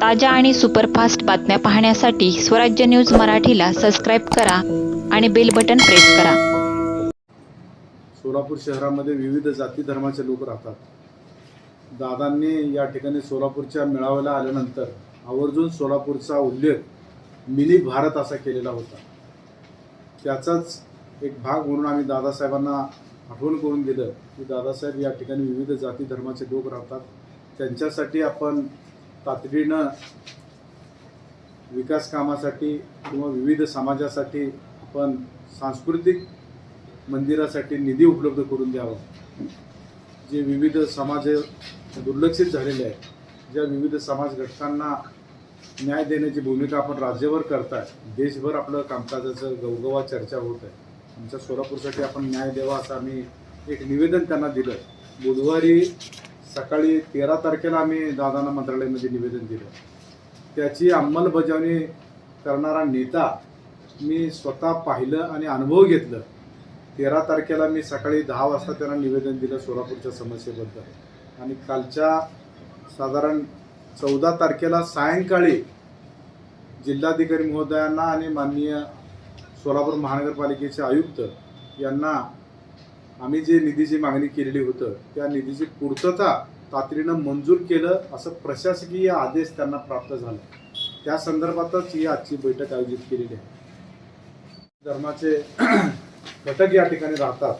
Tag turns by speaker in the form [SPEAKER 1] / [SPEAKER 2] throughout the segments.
[SPEAKER 1] ताज्या आणि सुपरफास्ट बातम्या पाहण्यासाठी स्वराज्य न्यूज मराठीला सबस्क्राईब करा आणि बेल बटन प्रेस करा.
[SPEAKER 2] सोलापूर शहरामध्ये विविध जाती धर्माचे लोक राहतात. दादांनी या ठिकाणी सोलापूरच्या मेळाव्याला आल्यानंतर आवर्जून सोलापूरचा उल्लेख मिनी भारत असा केलेला होता. त्याचाच एक भाग म्हणून आम्ही दादासाहेबांना आठवण करून दिलं की दादासाहेब या ठिकाणी विविध जाती धर्माचे लोक राहतात. त्यांच्यासाठी आपण तातडीनं विकास कामासाठी किंवा विविध समाजासाठी आपण सांस्कृतिक मंदिरासाठी निधी उपलब्ध करून द्यावा. जे विविध समाज दुर्लक्षित झालेले आहेत ज्या विविध समाज घटकांना न्याय देण्याची भूमिका आपण राज्यभर करताय देशभर आपलं कामकाजाचं गवगवा चर्चा होत आहे. आमच्या सोलापूरसाठी आपण न्याय द्यावा असं आम्ही एक निवेदन त्यांना दिलं. बुधवारी सकाळी तेरा तारखेला आम्ही दादांना मंत्रालयामध्ये निवेदन दिलं. त्याची अंमलबजावणी करणारा नेता मी स्वतः पाहिलं आणि अनुभव घेतलं. तेरा तारखेला मी सकाळी दहा वाजता त्यांना निवेदन दिलं सोलापूरच्या समस्येबद्दल. आणि कालच्या साधारण चौदा तारखेला सायंकाळी जिल्हाधिकारी महोदयांना आणि माननीय सोलापूर महानगरपालिकेचे आयुक्त यांना आम्ही जे निधीची मागणी केलेली होतं त्या निधीची पूर्तता तातडीनं मंजूर केलं असं प्रशासकीय आदेश त्यांना प्राप्त झाला. त्या संदर्भातच ही आजची बैठक आयोजित केलेली आहे. धर्माचे घटक या ठिकाणी राहतात.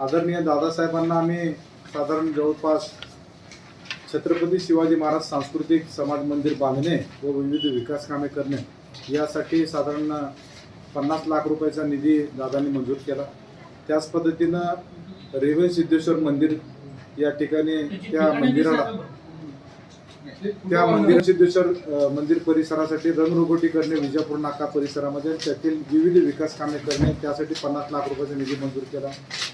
[SPEAKER 2] आदरणीय दादासाहेबांना आम्ही साधारण जवळपास छत्रपती शिवाजी महाराज सांस्कृतिक समाज मंदिर बांधणे व विविध विकास कामे करणे यासाठी साधारण पन्नास लाख रुपयाचा निधी दादांनी मंजूर केला. त्याच पद्धतीनं रेवन सिद्धेश्वर मंदिर या ठिकाणी त्या मंदिराला त्या मंदिर सिद्धेश्वर मंदिर परिसरासाठी रंगरंगोटी करणे विजापूर नाका परिसरामध्ये त्यातील विविध विकास कामे करणे त्यासाठी पन्नास लाख रुपयाचा निधी मंजूर केला.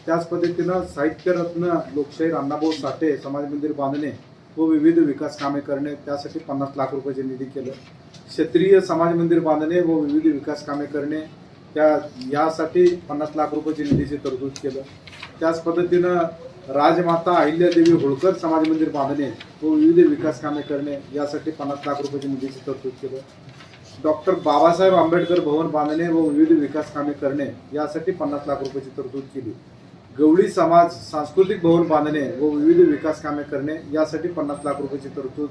[SPEAKER 2] त्याच पद्धतीनं साहित्यरत्न लोकशाही अण्णाभाऊ साठे समाज मंदिर बांधणे व विविध विकास कामे करणे त्यासाठी पन्नास लाख रुपयाचे निधी केलं. क्षेत्रीय समाज मंदिर बांधणे व विविध विकास कामे करणे त्या यासाठी पन्नास लाख रुपयाची निधीची तरतूद केलं. त्याच पद्धतीनं राजमाता अहिल्यादेवी होळकर समाज मंदिर बांधणे व विविध विकास कामे करणे यासाठी पन्नास लाख रुपयाची निधीची तरतूद केलं. डॉक्टर बाबासाहेब आंबेडकर भवन बांधणे व विविध विकास कामे करणे यासाठी पन्नास लाख रुपयाची तरतूद केली. गवळी समाज सांस्कृतिक भवन बांधणे व विविध विकास कामे करणे यासाठी पन्नास लाख रुपयाची तरतूद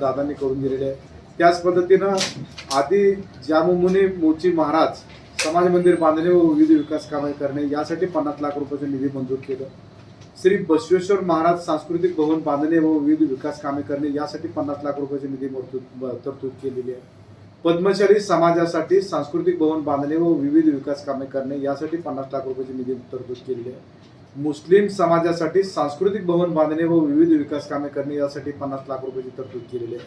[SPEAKER 2] दादांनी करून दिलेली आहे. त्याच पद्धतीनं आदी जामुमुनी मोची महाराज समाज मंदिर बांधणे व विविध विकास कामे करणे यासाठी पन्नास लाख रुपयाचा निधी मंजूर केलं. श्री बसवेश्वर महाराज सांस्कृतिक भवन बांधणे व विविध विकास कामे करणे यासाठी पन्नास लाख रुपयाचे निधी तरतूद केलेली आहे. पद्मशाली समाजासाठी सांस्कृतिक भवन बांधणे व विविध विकास कामे करणे यासाठी पन्नास लाख रुपयाची निधी तरतूद केलेली आहे. मुस्लिम समाजासाठी सांस्कृतिक भवन बांधणे व विविध विकास कामे करणे यासाठी पन्नास लाख रुपयाची तरतूद केलेली आहे.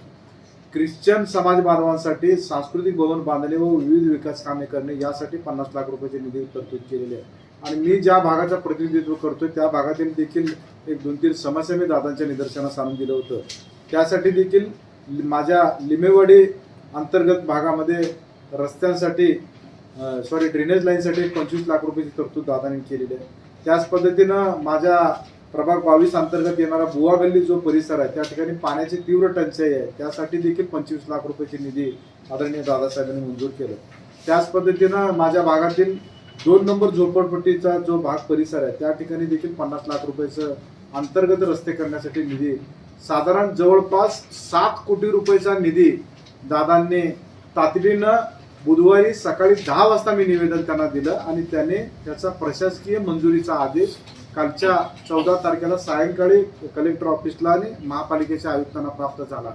[SPEAKER 2] ख्रिश्चन समाज बांधवांसाठी सांस्कृतिक भवन बांधणे व विविध विकास कामे करणे यासाठी पन्नास लाख रुपयाचे निधी तरतूद केलेली आहे. आणि मी ज्या भागाचं प्रतिनिधित्व करतोय त्या भागातील देखील एक दोन तीन समस्या मी दादांच्या निदर्शनास आणून दिलं होतं. त्यासाठी देखील माझ्या लिमेवाडी अंतर्गत भागामध्ये रस्त्यांसाठी सॉरी ड्रेनेज लाईनसाठी पंचवीस लाख रुपयाची तरतूद दादांनी केलेली आहे. त्याच पद्धतीनं माझ्या प्रभाग बावीस अंतर्गत येणारा बुवा गल्ली जो परिसर आहे त्या ठिकाणी पाण्याची तीव्र टंचाई आहे. त्यासाठी देखील पंचवीस लाख रुपयाची निधी आदरणीय दादासाहेबांनी मंजूर केलं. त्याच पद्धतीनं माझ्या भागातील दोन नंबर झोपडपट्टीचा जो भाग परिसर आहे त्या ठिकाणी देखील पन्नास लाख रुपयाचं अंतर्गत रस्ते करण्यासाठी निधी साधारण जवळपास सात कोटी रुपयाचा निधी दादांनी तातडीनं बुधवारी सकाळी दहा वाजता मी निवेदन त्यांना दिलं आणि त्याने त्याचा प्रशासकीय मंजुरीचा आदेश कालच्या चौदा तारखेला सायंकाळी कलेक्टर ऑफिसला आणि महापालिकेच्या आयुक्तांना प्राप्त झाला.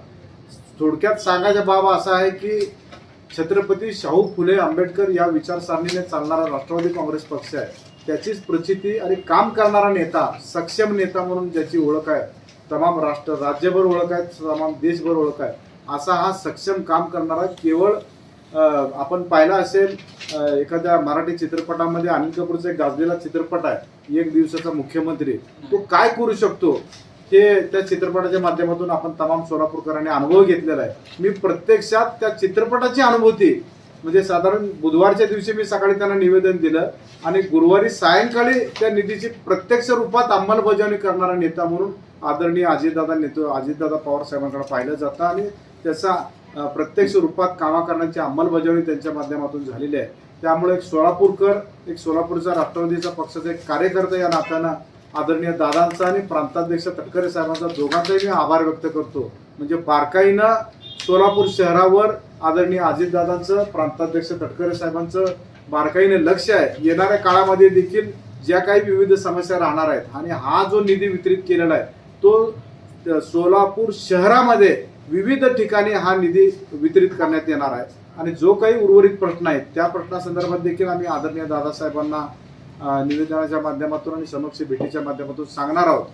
[SPEAKER 2] थोडक्यात सांगायचा बाब असा आहे की छत्रपती शाहू फुले आंबेडकर या विचारसरणीने चालणारा राष्ट्रवादी काँग्रेस पक्ष आहे. त्याचीच प्रचिती आणि काम करणारा नेता सक्षम नेता म्हणून ज्याची ओळख आहे तमाम राष्ट्र राज्यभर ओळख आहे तमाम देशभर ओळख आहे असा हा सक्षम काम करणारा केवळ आपण पाहिला असेल एखाद्या मराठी चित्रपटामध्ये अनिल कपूरचा एक गाजलेला चित्रपट आहे एक दिवसाचा मुख्यमंत्री. तो काय करू शकतो? हे त्या चित्रपटाच्या माध्यमातून आपण तमाम सोलापूरकरांनी अनुभव घेतलेला आहे. मी प्रत्यक्षात त्या चित्रपटाची अनुभूती म्हणजे साधारण बुधवारच्या दिवशी मी सकाळी त्यांना निवेदन दिलं आणि गुरुवारी सायंकाळी त्या निधीची प्रत्यक्ष रूपात अंमलबजावणी करणारा नेता म्हणून आदरणीय अजितदादा नेतो अजितदादा पवार साहेबांकडे पाहिलं जातं आणि त्याचा प्रत्यक्ष रूपात कामा करण्याची अंमलबजावणी त्यांच्या माध्यमातून झालेली आहे. त्यामुळे एक सोलापूरकर एक सोलापूरचा राष्ट्रवादीचा पक्षाचा एक कार्यकर्ता या नात्यानं आदरणीय दादांचा आणि प्रांताध्यक्ष तटकरे साहेबांचा दोघांचाही मी आभार व्यक्त करतो. म्हणजे बारकाईनं सोलापूर शहरावर आदरणीय अजितदादांचं प्रांताध्यक्ष तटकरे साहेबांचं बारकाईने लक्ष आहे. येणाऱ्या काळामध्ये देखील ज्या काही विविध समस्या राहणार आहेत आणि हा जो निधी वितरित केलेला आहे तो सोलापूर शहरामध्ये विविध ठिकाणी हा निधी वितरित करण्यात येणार आहे. आणि जो काही उर्वरित प्रश्न आहेत त्या प्रश्नासंदर्भात देखील आम्ही आदरणीय दादासाहेबांना निवेदनाच्या माध्यमातून आणि समक्ष भेटीच्या माध्यमातून सांगणार आहोत.